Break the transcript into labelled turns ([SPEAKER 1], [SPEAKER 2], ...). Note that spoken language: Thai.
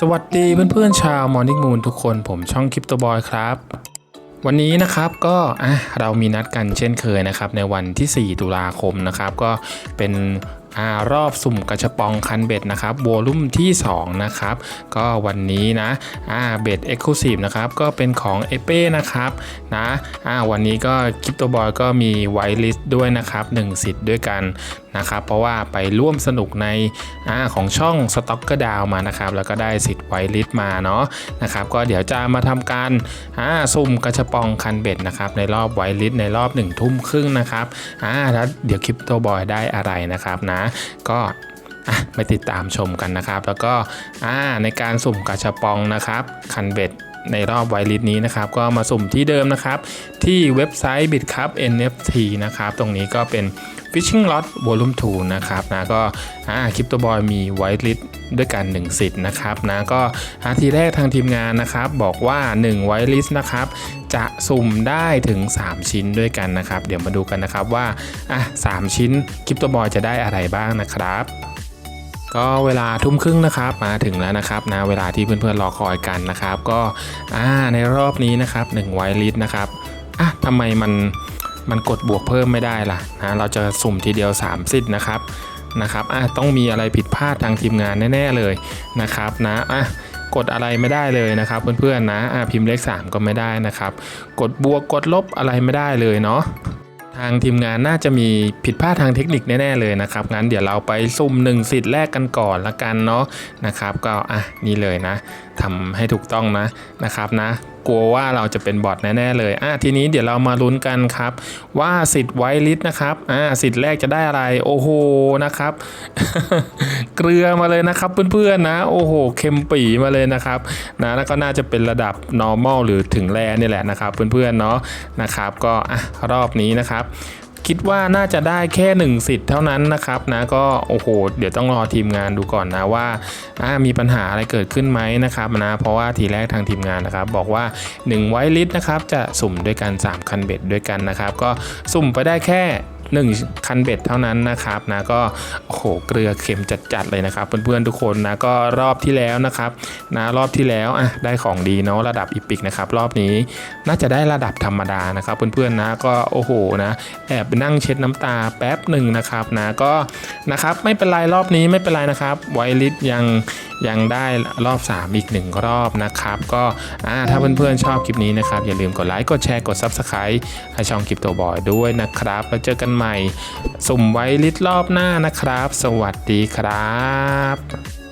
[SPEAKER 1] สวัสดีเพื่อนๆชาว Morning Moon ทุกคนผมช่องคริปโตบอยครับ วันนี้นะครับก็อะเรามีนัดกันเช่นเคยนะครับ ในวันที่ 4 ตุลาคมนะครับ ก็เป็นอ่ารอบสุ่มกระชปองคันเบ็ดนะครับโวลุ่มที่ 2 นะครับ ก็วันนี้นะอ่าเบ็ดเอ็กซ์คลูซีฟนะครับ ก็เป็นของเอเป้นะครับนะอ่าวันนี้ก็คริปโตบอยก็มีไวลิสต์ด้วยนะครับ 1 สิทธิ์ด้วยกัน นะครับ เพราะว่าไปร่วมสนุกในอของช่องสต็อกเกอร์ดาวมานะครับ แล้วก็ได้สิทธิ์ไวลิสมาเนาะนะครับ ก็เดี๋ยวจะมาทำการสุ่มกระชบปองคันเบ็ดนะครับ ในรอบไวลิสในรอบ1นึ่ทุ่มครึ่งนะครับอ่าแล้วเดี๋ยวคริปโตบอยได้อะไรนะครับนะ ก็ไปติดตามชมกันนะครับ แล้วก็ในการสุ่มกระชบปองนะครับ คันเบ็ดในรอบไวลิสนี้นะครับ ก็มาสุ่มที่เดิมนะครับ ที่เว็บไซต์ BitCup NFT นะครับ ตรงนี้ก็เป็น Fishing Lot Volume 2 นะครับนะก็คริปโตบอยมีไวลิสด้วยกัน 1 สิทธิ์นะครับนะก็ทีแรกทางทีมงานนะครับบอกว่า1ไวลิสนะครับจะสุ่มได้ถึง 3 ชิ้นด้วยกันนะครับ เดี๋ยวมาดูกันนะครับว่าอะ3ชิ้นคริปโตบอยจะได้อะไรบ้างนะครับก็เวลาทุ่มครึ่งนะครับมาถึงแล้วนะครับนะเวลาที่เพื่อนๆรอคอยกันนะครับ ก็อ่าในรอบนี้นะครับ1ไวลิสนะครับอะทำไมมัน มันกดบวกเพิ่มไม่ได้ล่ะนะเราจะสุ่มทีเดียว3สิทธิ์นะครับนะครับอะต้องมีอะไรผิดพลาดทางทีมงานแน่ ๆเลยนะครับนะอะกดอะไรไม่ได้เลยนะครับเพื่อนๆนะอะพิมพ์เลข 3 ก็ไม่ได้นะครับ กดบวกกดลบอะไรไม่ได้เลยเนาะทางทีมงานน่าจะมีผิดพลาดทางเทคนิคแน่ๆเลยนะครับงั้นเดี๋ยวเราไปซุ่ม1สิทธิ์แรกกันก่อนละกันเนาะนะครับ ก็อะนี่เลยนะทำให้ถูกต้องนะนะครับนะ กลัวว่าเราจะเป็นบอทแน่ๆเลยอะทีนี้เดี๋ยวเรามาลุ้นกันครับ ว่าสิทธิ์ไวลิสนะครับอ่าสิทธิ์แรกจะได้อะไร โอ้โหนะครับ เกลือมาเลยนะครับเพื่อนๆนะ โอ้โหเค็มปีมาเลยนะครับนะแล้วก็น่าจะเป็นระดับ normal หรือถึงแรนี่แหละนะครับ เพื่อนๆเนาะนะครับ ก็อะรอบนี้นะครับ คิดว่าน่าจะได้แค่ 1 สิทธิ์เท่านั้นนะครับนะก็โอ้โหเดี๋ยวต้องรอทีมงานดูก่อนนะว่าามีปัญหาอะไรเกิดขึ้นไหมนะครับนะเพราะว่าทีแรกทางทีมงานนะครับ บอกว่า1ไวลิสนะครับจะสุ่มด้วยกัน 3 คันเบ็ดด้วยกันนะครับ ก็สุ่มไปได้แค่ 1 คันเบ็ดเท่านั้นนะครับนะก็โอ้โหเกลือเค็มจัดๆเลยนะครับ เพื่อนๆทุกคนนะก็รอบที่แล้วนะครับนะรอบที่แล้วอะได้ของดีเนาะระดับอีพิกนะครับรอบนี้น่าจะได้ระดับธรรมดานะครับ เพื่อนๆนะก็โอ้โหนะแอบนั่งเช็ดน้ำตาแป๊บหนึ่งนะครับนะก็นะครับไม่เป็นไรรอบนี้ไม่เป็นไรนะครับไวลิสยังยังได้รอบ 3 อีกหนึ่งรอบนะครับ ก็อ่าถ้าเพื่อนๆชอบคลิปนี้นะครับ อย่าลืมกดไลค์กดแชร์กด Subscribe ให้ช่องคลิปตัวบอยด้วยนะครับ แล้วเจอกันใหม่ สุ่มไวลิดรอบหน้านะครับ สวัสดีครับ